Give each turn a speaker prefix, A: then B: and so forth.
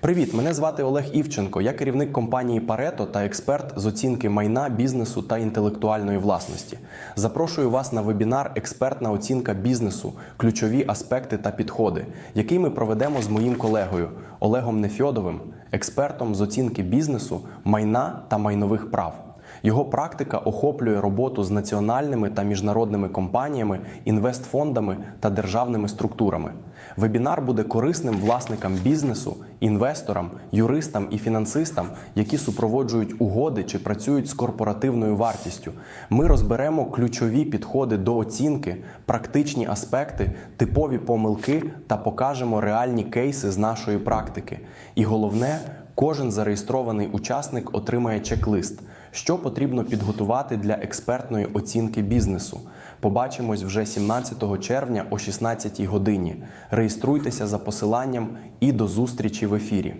A: Привіт, мене звати Олег Івченко. Я керівник компанії Парето та експерт з оцінки майна, бізнесу та інтелектуальної власності. Запрошую вас на вебінар Експертна оцінка бізнесу, ключові аспекти та підходи, який ми проведемо з моїм колегою Олегом Нефьодовим, експертом з оцінки бізнесу, майна та майнових прав. Його практика охоплює роботу з національними та міжнародними компаніями, інвестфондами та державними структурами. Вебінар буде корисним власникам бізнесу, інвесторам, юристам і фінансистам, які супроводжують угоди чи працюють з корпоративною вартістю. Ми розберемо ключові підходи до оцінки, практичні аспекти, типові помилки та покажемо реальні кейси з нашої практики. І головне, Кожен зареєстрований учасник отримає чек-лист, що потрібно підготувати для експертної оцінки бізнесу. Побачимось вже 17 червня о 16 годині. Реєструйтеся за посиланням і до зустрічі в ефірі.